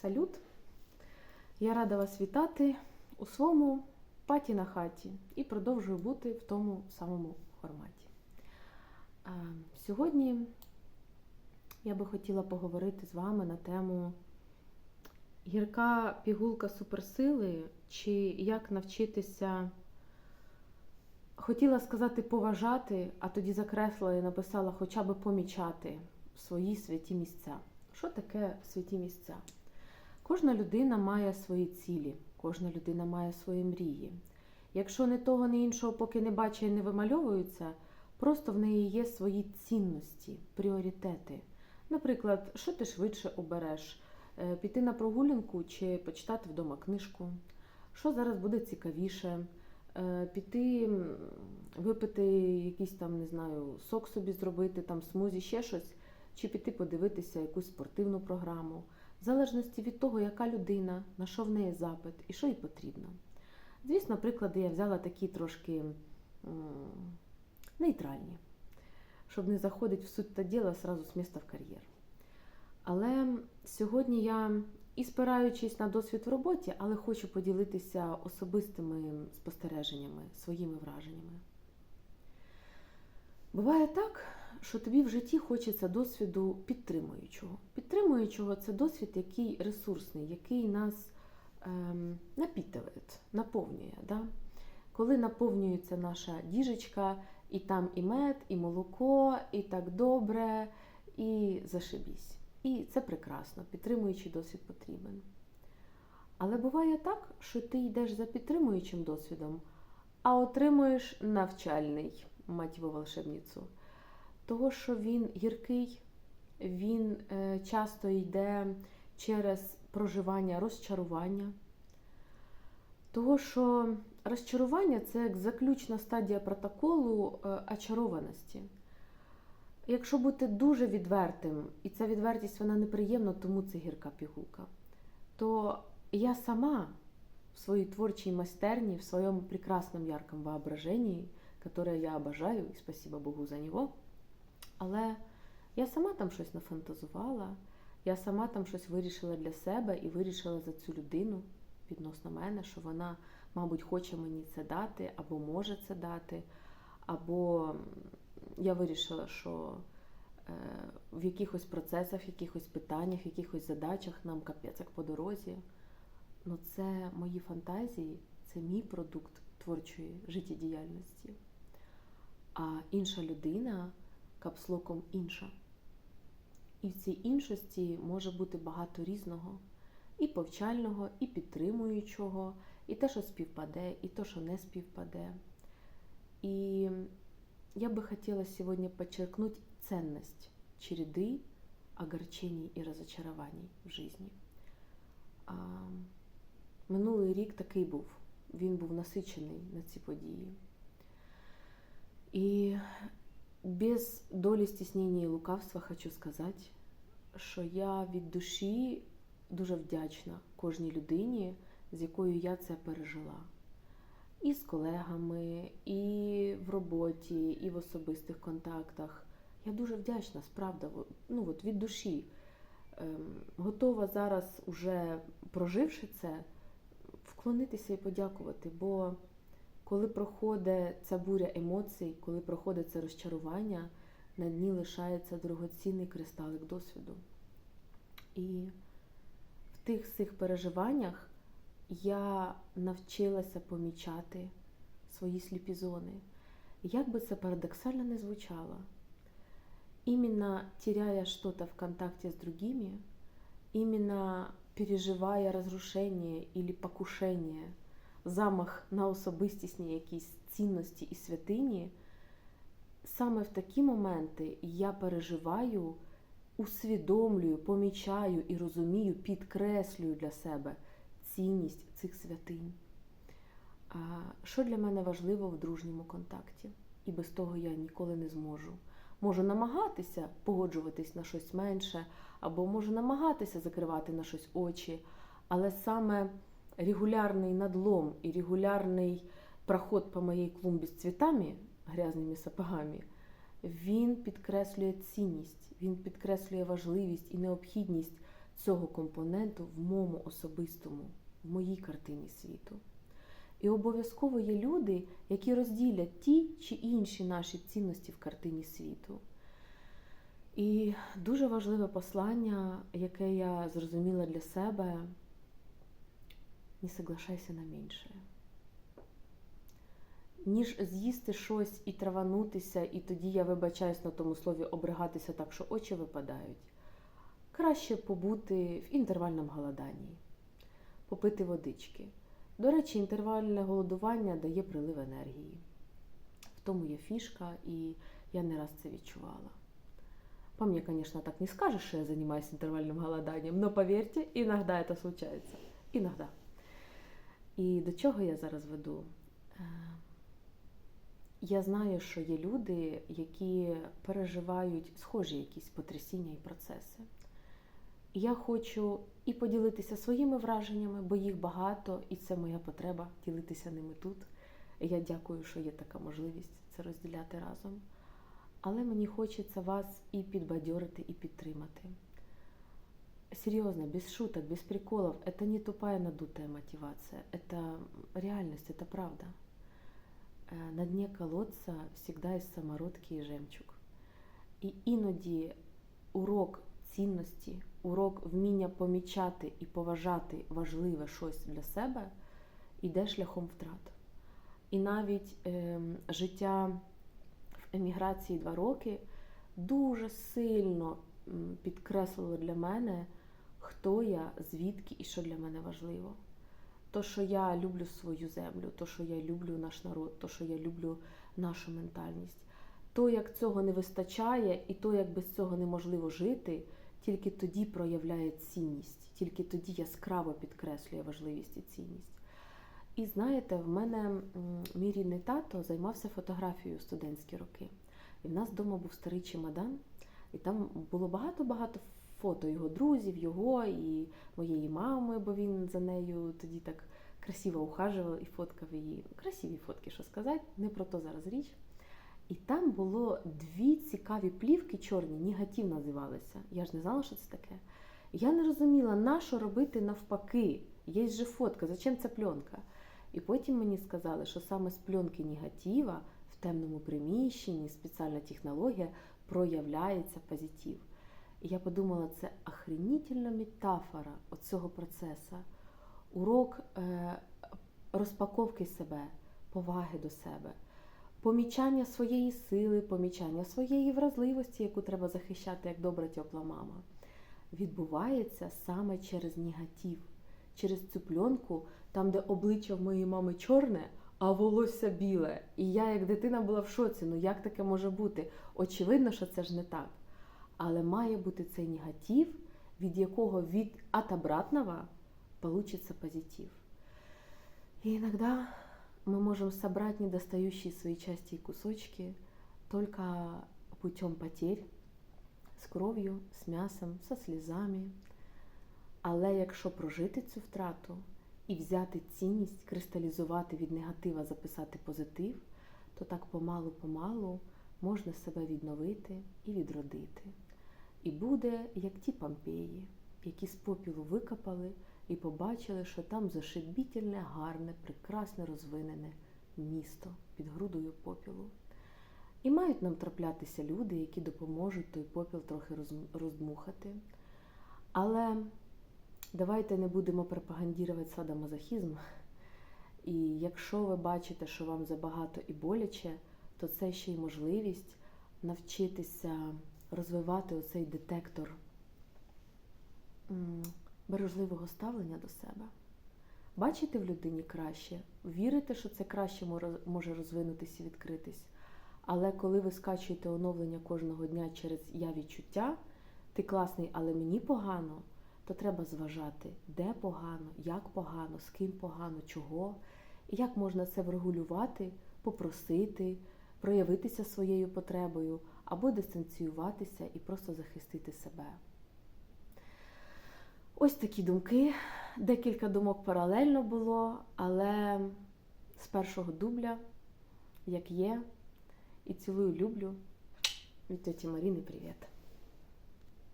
Салют! Я рада вас вітати у своєму паті на хаті і продовжую бути в тому самому форматі. Сьогодні я би хотіла поговорити з вами на тему гірка пігулка суперсили, чи як навчитися, хотіла сказати поважати, а тоді закреслила і написала хоча б помічати свої святі місця. Що таке святі місця? Кожна людина має свої цілі, кожна людина має свої мрії. Якщо не того, не іншого, поки не бачить і не вимальовується, просто в неї є свої цінності, пріоритети. Наприклад, що ти швидше обереш? Е, Піти на прогулянку чи почитати вдома книжку? Що зараз буде цікавіше? Е, Піти випити якийсь там, не знаю, сок собі зробити, там смузі, ще щось, чи піти подивитися якусь спортивну програму, в залежності від того, яка людина, на що в неї запит і що їй потрібно. Звісно, приклади я взяла такі трошки нейтральні, щоб не заходити в суть та діла сразу з міста в кар'єр. Але сьогодні я, і спираючись на досвід в роботі, але хочу поділитися особистими спостереженнями, своїми враженнями. Буває так, що тобі в житті хочеться досвіду підтримуючого. Підтримуючого це досвід, який ресурсний, який нас ем, напітує, наповнює. Да? Коли наповнюється наша діжечка, і там і мед, і молоко, і так добре, і зашибісь. І це прекрасно, підтримуючий досвід потрібен. Але буває так, що ти йдеш за підтримуючим досвідом, а отримуєш навчальний, мать його волшебницю. Того, що він гіркий, він е, часто йде через проживання розчарування. Того, що розчарування це як заключна стадія протоколу е, очарованості. Якщо бути дуже відвертим, і ця відвертість вона неприємна, тому це гірка пігулка, то я сама в своїй творчій майстерні, в своєму прекрасному яркому воображенні, яке я обожаю, і спасибо Богу за нього, але я сама там щось нафантазувала, я сама там щось вирішила для себе і вирішила за цю людину відносно мене, що вона, мабуть, хоче мені це дати, або може це дати, або я вирішила, що е, в якихось процесах, в якихось питаннях, в якихось задачах нам капець як по дорозі. Ну, це мої фантазії, це мій продукт творчої життєдіяльності. А інша людина капслоком інша. І в цій іншості може бути багато різного, і повчального, і підтримуючого, і те, що співпаде, і те, що не співпаде. І я бы хотела сегодня подчеркнуть ценность череды огорчений і разочарований в житті. Минулий рік такий був. Він був насичений на ці події. І без долі стіснення і лукавства хочу сказати, що я від душі дуже вдячна кожній людині, з якою я це пережила і з колегами, і в роботі, і в особистих контактах. Я дуже вдячна, справда, ну от від душі. Ем, готова зараз, уже проживши це, вклонитися і подякувати. Бо коли проходить ця буря емоцій, коли проходить це розчарування, на дні лишається дорогоцінний кристалик досвіду. І в тих цих переживаннях я навчилася помічати свої сліпі зони. Як би це парадоксально не звучало, именно теряя что-то в контакте с другими, именно переживая разрушення или покушення, замах на особистісні якісь цінності і святині, саме в такі моменти я переживаю, усвідомлюю, помічаю і розумію, підкреслюю для себе цінність цих святинь. Що для мене важливо в дружньому контакті? І без того я ніколи не зможу. Можу намагатися погоджуватись на щось менше, або можу намагатися закривати на щось очі, але саме регулярний надлом і регулярний проход по моїй клумбі з цвітами, грязними сапогами, він підкреслює цінність, він підкреслює важливість і необхідність цього компоненту в моєму особистому, в моїй картині світу. І обов'язково є люди, які розділять ті чи інші наші цінності в картині світу. І дуже важливе послання, яке я зрозуміла для себе, не соглашайся на менше. Ніж з'їсти щось і траванутися, і тоді я вибачаюсь на тому слові обригатися так, що очі випадають. Краще побути в інтервальному голоданні, попити водички. До речі, інтервальне голодування дає прилив енергії. В тому є фішка, і я не раз це відчувала. По мне, конечно, так не скажешь, что я занимаюсь интервальным голоданием, но поверьте, иногда это случается. Іногда. І до чого я зараз веду? Е, Я знаю, що є люди, які переживають схожі якісь потрясіння і процеси. Я хочу і поділитися своїми враженнями, бо їх багато, і це моя потреба ділитися ними тут. Я дякую, що є така можливість це розділяти разом. Але мені хочеться вас і підбадьорити, і підтримати Серьезно, без шуток, без приколов. Это не тупая надутая мотивация. Это реальность, это правда. Е, На дні колодця всегда є самородки і жемчуг. І іноді урок цінності, урок вміння помічати і поважати важливе щось для себе йде шляхом втрат. І навіть е, життя в еміграції два роки дуже сильно м, підкреслило для мене, хто я, звідки і що для мене важливо. То, що я люблю свою землю, то, що я люблю наш народ, то, що я люблю нашу ментальність. То, як цього не вистачає, і то, як без цього неможливо жити, тільки тоді проявляє цінність, тільки тоді яскраво підкреслює важливість і цінність. І знаєте, в мене мій рідний тато займався фотографією студентські роки. І в нас вдома був старий чемодан, і там було багато-багато фото його друзів, його і моєї мами, бо він за нею тоді так красиво ухажував і фоткав її. Красиві фотки, що сказати, не про то зараз річ. І там було дві цікаві плівки чорні, негатив називалися. Я ж не знала, що це таке. Я не розуміла, на що робити навпаки. Є же фотка, зачем ця пленка? І потім мені сказали, що саме з пленки негатива в темному приміщенні спеціальна технологія проявляється позитив. І я подумала, це охренітельна метафора оцього процесу. Урок е, розпаковки себе, поваги до себе, помічання своєї сили, помічання своєї вразливості, яку треба захищати як добра тепла мама, відбувається саме через негатив, через цю пленку, там, де обличчя в моєї мами чорне, а волосся біле. І я, як дитина, була в шоці. Ну як таке може бути? Очевидно, що це ж не так. Але має бути цей негатив, від якого від от обратного получится позитив. И иногда мы можем собрать недостающие свои части и кусочки только путем потерь, з кров'ю, з м'ясом, со слізами. Але якщо прожити цю втрату і взяти цінність, кристалізувати від негатива, записати позитив, то так помалу-помалу можна себе відновити і відродити. І буде, як ті Помпеї, які з попілу викопали і побачили, що там зашибітельне, гарне, прекрасне розвинене місто під грудою попілу. І мають нам траплятися люди, які допоможуть той попіл трохи роздмухати. Але давайте не будемо пропагандувати садомазохізм. І якщо ви бачите, що вам забагато і боляче, то це ще й можливість навчитися розвивати оцей детектор бережливого ставлення до себе. Бачите в людині краще, вірите, що це краще може розвинутися і відкритись. Але коли ви скачуєте оновлення кожного дня через я відчуття, ти класний, але мені погано, то треба зважати, де погано, як погано, з ким погано, чого, і як можна це врегулювати, попросити, проявитися своєю потребою або дистанціюватися і просто захистити себе. Ось такі думки. Декілька думок паралельно було, але з першого дубля, як є, і цілую люблю від тіті Маріни привіт.